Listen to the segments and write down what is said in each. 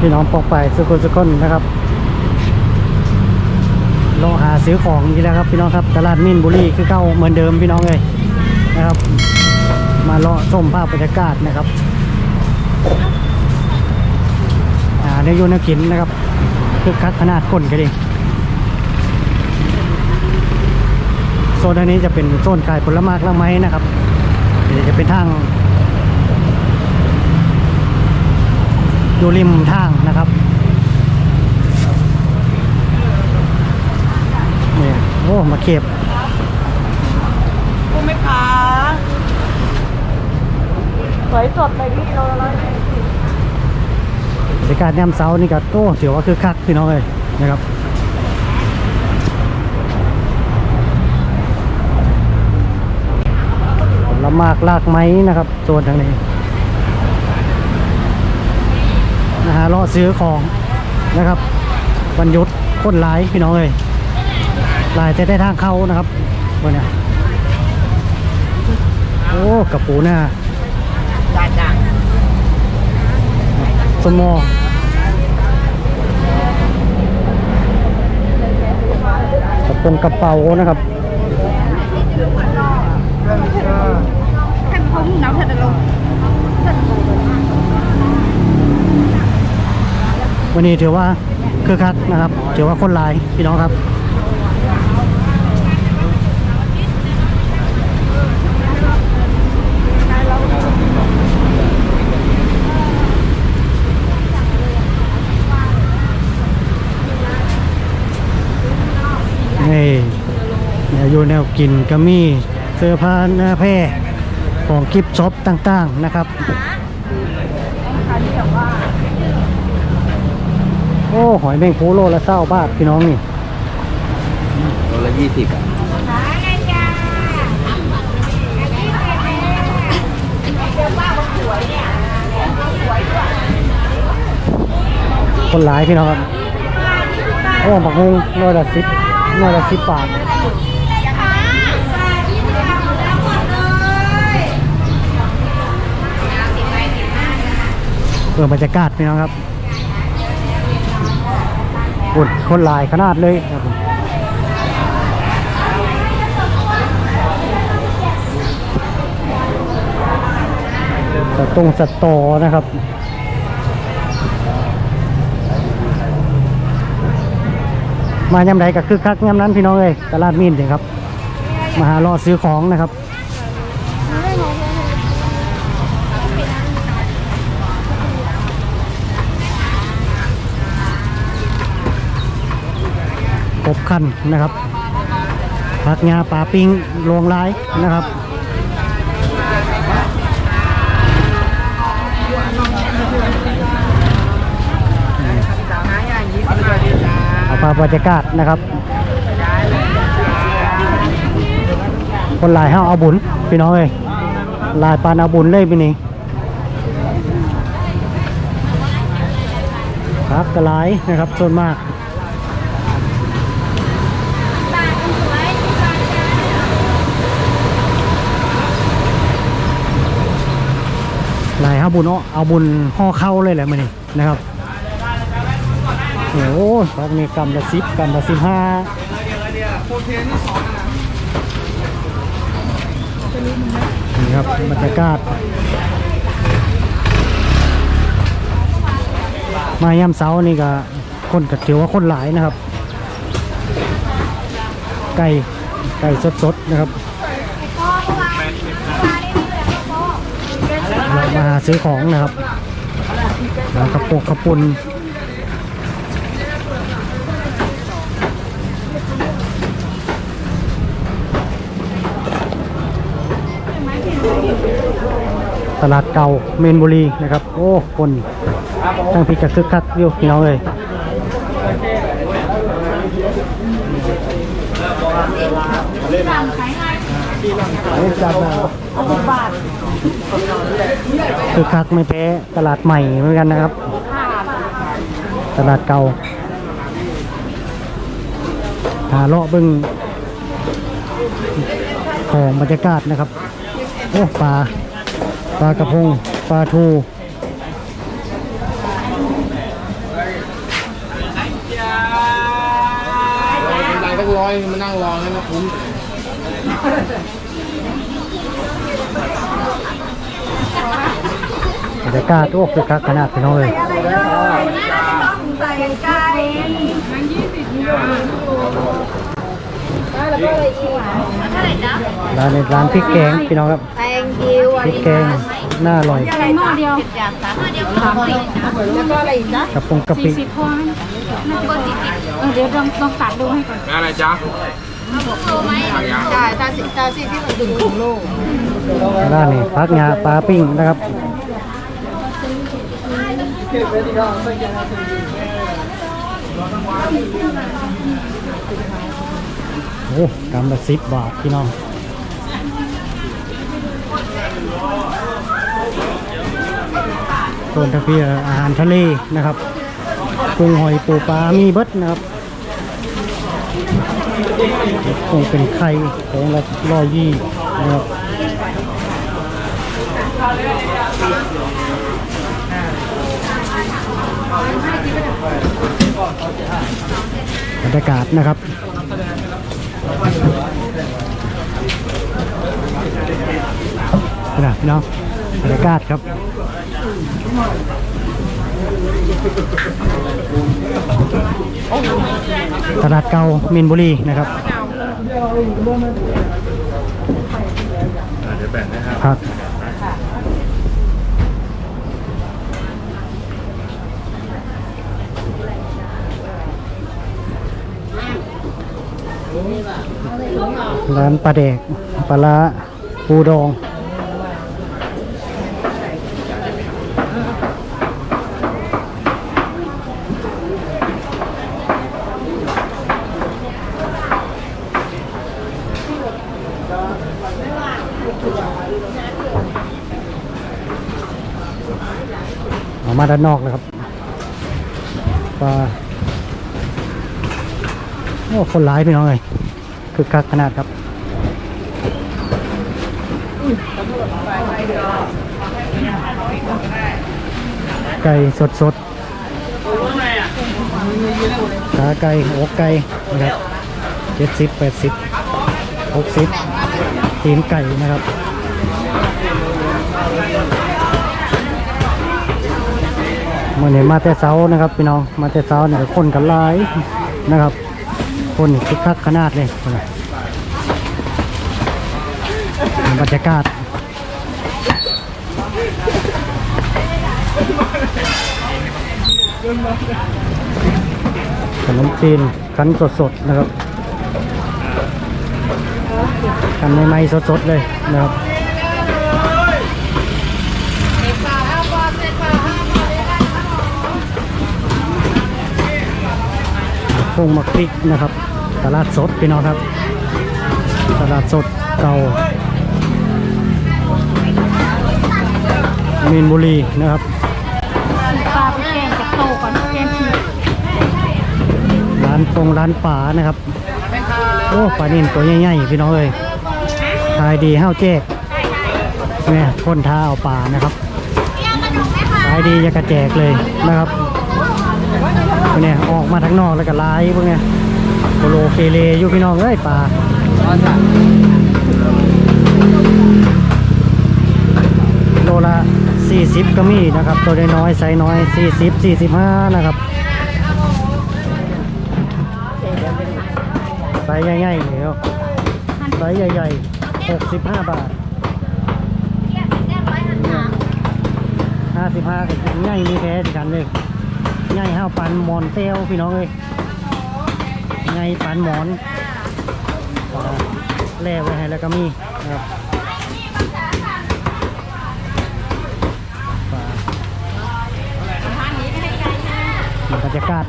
พี่น้องปอกไปสุกุลสุคนนะครับรอหาซื้อของอีกแล้วครับพี่น้องครับตลาดมินบุรีคือเก่าเหมือนเดิมพี่น้องเลยนะครับ มาเลาะชมภาพบรรยากาศนะครับอ่าในยูนากินนะครับคือคักขนาดก้นกันเองโซนอันนี้จะเป็นโซนขายผลไม้ละไม้นะครับเดี๋ยวจะเป็นทาง อยู่ริมทางนะครับนี่โอ้มาเก็บกุ้งไหมคะสวยสดเลยพี่โลละร้อยแปดสิบบรรยากาศยามเช้านี่ก็โอ้ถือว่าคือคักพี่น้องเลยนะครับผละหมากลากไม้นะครับโซนทางนี้ นะฮะรอซื้อของนะครับวันยุดคนหลายพี่น้องเลยหลายแต่ได้ทางเข้านะครับวันนี้โอ้กระปูหน้าสมอระปรงกระเป๋านะครับท่านเขาน้ำท่านลง วันนี้ถือว่าคือคักนะครับถือว่าคนหลายพี่น้องครับนี่เนี่ยอยู่แนวกินก็มีเสื้อผ้าหน้าแพร่ของกิฟช็อปต่างๆนะครับ โอ้หอยแมงภูโลละเศร้าบาทพี่น้องนี่โลละยี่สิบอะคนหลายพี่น้องครับ โอ้ผักฮุงร้อยละสิบร้อยละสิบบาทเปิดบรรยากาศพี่น้องครับ คนคนหลายขนาดเลยครับผมสตรงสตอนะครับมายำใดก็คือคักยำนั้นพี่น้องเอ้ยตลาดมีนเถอะครับ มาหารอซื้อของนะครับ ครบคันนะครับผักงาปลาปิ้งลวงลายนะครับเอาภาพบรรยากาศนะครับ คนหลายห้าเอาบุญพี่น้องเอ้ยลายปานเอาบุญเลยพี่นี่ครับกระไรนะครับส่วนมาก ลายห้าบุญเอาเอาบุญห่อเข้าเลยแหละมันนี่นะครับโอ้โหพักนี้กำละสิบกำละสิบห้านี่ครับบรรยากาศ มายามเช้านี่ก็คนก็ถือว่าคนหลายนะครับ ไก่ไก่สดๆนะครับเรา มาหาซื้อของนะครับแล้วกระปุกกระปุนตลาดเก่าเมนบุรีนะครับ โอ้คนตั้งพิกัดคึกคักอยู่พี่น้องเลยจัดมาท คือคักไม่แพ้ตลาดใหม่เหมือนกันนะครับ ตลาดเก่าหาเลาะบึงของบรรยากาศนะครับ โอ้ปลาปลากระพงปลาทูร้อยมานั่งรอให้มาคุ้ม บรรยากาศโอ้คือคักขนาดพี่น้องเลยใส่ไก่มันยี่สิบแล้วก็เลยอีกเท่าไหร่จ๊ะร้านนี้ร้านพริกแกงพี่น้องครับ thank you พริกแกงน่าอร่อยอะไรหม้อเดียวจากสามหม้อเดียวสามสิบแล้วก็อะไรอีกจ๊ะกับปงกะปิสิบพอน่าจะสี่สิบเออเดี๋ยวลองลองตัดดูให้ก่อนอะไรจ๊ะใช่ตาสิตาสี่ที่มันดึงถึงโลกร้านนี้พักงาปลาปิ้งนะครับ โอ้กำละสิบบาทพี่น้องส่วนทางพี่อาหารทะเลนะครับกุ้งหอยปูปลา มีเบิดนะครับคงเป็นไข่ของละร้อยยี่นะครับ บรรยากาศนะครับนะพี่น้องบรรยากาศครับตลาดเก่ามินบุรีนะครับเดี๋ยวแบ่งให้ครับ ร้านปลาแดกปลาร้าปูดอง ออกมาด้านนอกเลยครับปลาโอ้คนร้ายพี่น้องเลย คือคักขนาดครับไก่สดสดๆขาไก่อกไก่นะครับเจ็ดสิบแปดสิบหกสิบตีนไก่นะครับมื่อนี้มาแต่เช้านะครับพี่น้องมาแต่เช้าเนี่ยคนกันหลายนะครับ คนคึกคักขนาดเลยคนน่ะบรรยากาศขนมจีนคั้นสดๆนะครับคั้นใหม่ๆสดๆเลยนะครับ พงมักพริกนะครับ ตลาดสดพี่น้องครับ ตลาดสดเก่ามีนบุรีนะครับปลาไปแกงกับโตก่อนแกงชีร้านปงร้านป่านะครับ โอ้ปลานินตัวใหญ่ๆพี่น้องเลยขายดีห้าวแจ๊กเนี่ยคนท้าเอาปลานะครับขายดียากระแจกเลยนะครับ เนี่ยออกมาทั้งนอกแล้วก็ลายพวกเนี่ยโคโลเคเลอยู่พี่น้องเอ้ยปลาโลละ 40 ก็มีนะครับ ตัวน้อยไซน้อย 40 45 นะครับไซใหญ่ๆเลยครับไซใหญ่ๆ 65 บาท 55ก็ง่ายมีแท้สิกันเลย ง่ายห้าปันหมอนเต้วพี่น้องเลยง่ายปันหมอนแล่ไว้ให้แล้วก็มีครับบรรยากาศ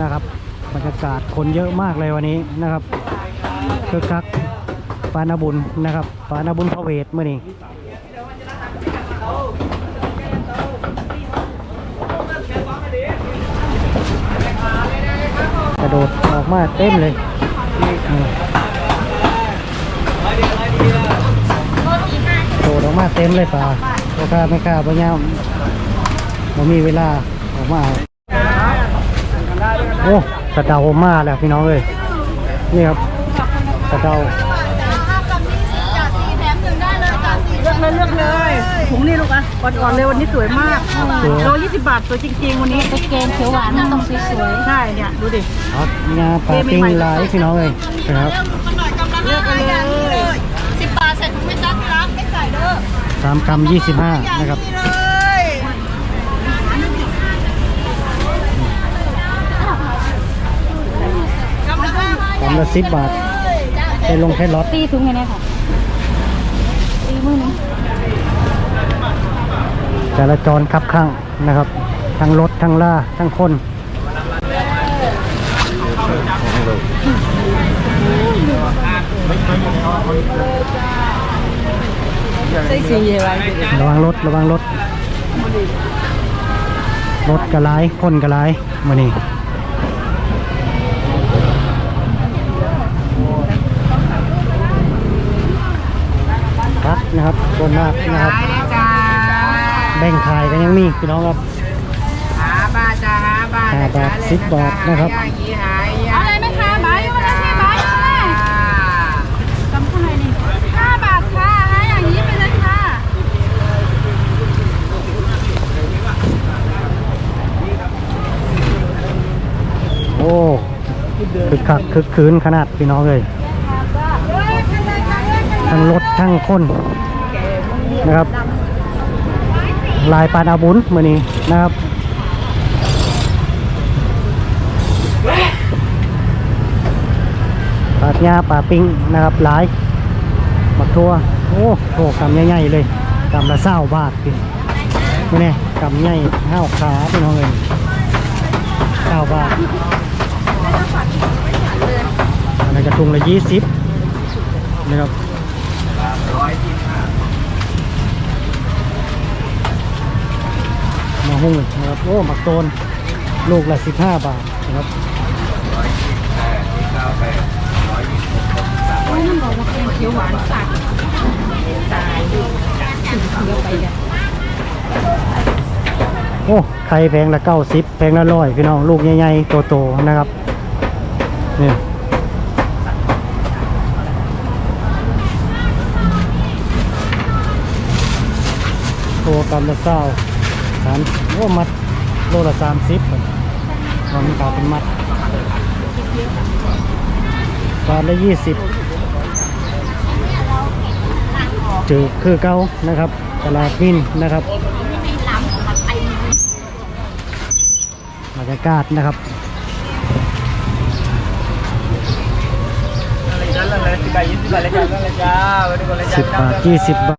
นะครับบรรยากาศคนเยอะมากเลยวันนี้นะครับคึกคักปานาบุญนะครับปานาบุญพระเวทเมื่อนี้กระ โดดออกมาเต็มเลยโดดออกมาเต็มเลยป่าพ่อค้าไม่กล้าปัญญาผมมีเวลาออกมาโอ้สะเดามาแล้วพี่น้องเอ้ยนี่ครับสะเดาเลยจ่าสีเลือกเลยเลือกเลยถุงนี่ลูกอะก่อนๆเลยวันนี้สวยมาก โลยี่สิบบาทสวยจริงๆวันนี้ตะเกนเขียวหวานมันต้องสวยใช่เนี่ยดูดิครับงาปลาปิ้งหลายพี่น้องเอ้ยนะครับเลือกกันเลยสิบบาทใส่ถุงไม่ซักรักไม่ใส่เด้อสามกรัมยี่สิบห้านะครับนี่เลยกำลังห้ากรัมละสิบบาทเป็นลงแค่ล็อตตีถุงไงเนี่ยค่ะตีมือนึง จราจรคับข้างนะครับ ทั้งรถ ทั้งล่า ทั้งคนระวังรถ ระวังรถ รถกระไรคนกระไรมานี่ครับนะครับต้นมากนะครับ แบ่งขายกันยังมีพี่น้องครับหาบาทจ้าหาบาทห้าบาทสิบบาทนะครับอย่างนี้หายเอาอะไรไหมคะบายอยู่นะพี่บายอยู่นะกำเท่าไหร่นี่ห้าบาทค่ะให้อย่างนี้ไปเลยค่ะโอ้คึกคักคึกคืนขนาดพี่น้องเลยทั้งรถทั้งคนนะครับ ลายปานอาบุญมือนี้นะครับปาดหญ้าปลาปิ้งนะครับหลายบักทัวโอ้โหกำใหญ่ๆเลยกำละเศร้าบาทพี่นี่กำใหญ่ห้าวขาพี่น้องเลยเศร้าบาทอันนั้กระทุงละยี่สิบนะครับ มา หุ้งนะครับโอ้หมักโตนลูกละสิบห้าบาทนะครับเขียวหวานสักตายดูโอ้ไข่แพงละเก้าสิบแพงละร้อยพี่น้องลูกใหญ่ๆโตๆนะครับนี่ตัวกำละเศร้าสาม อ้มัดโลละสามสิบตอนนี้ขายเป็นมัดบาทละยี่สิบจือคือเก้านะครับ ตลาดมินนะครับบรรยากาศนะครับนั่นเลยสิบบาทยี่สิบบาทเลยจ้านั่นเลยจ้าไปดูกันเลยจ้าสิบบาทยี่สิบบาท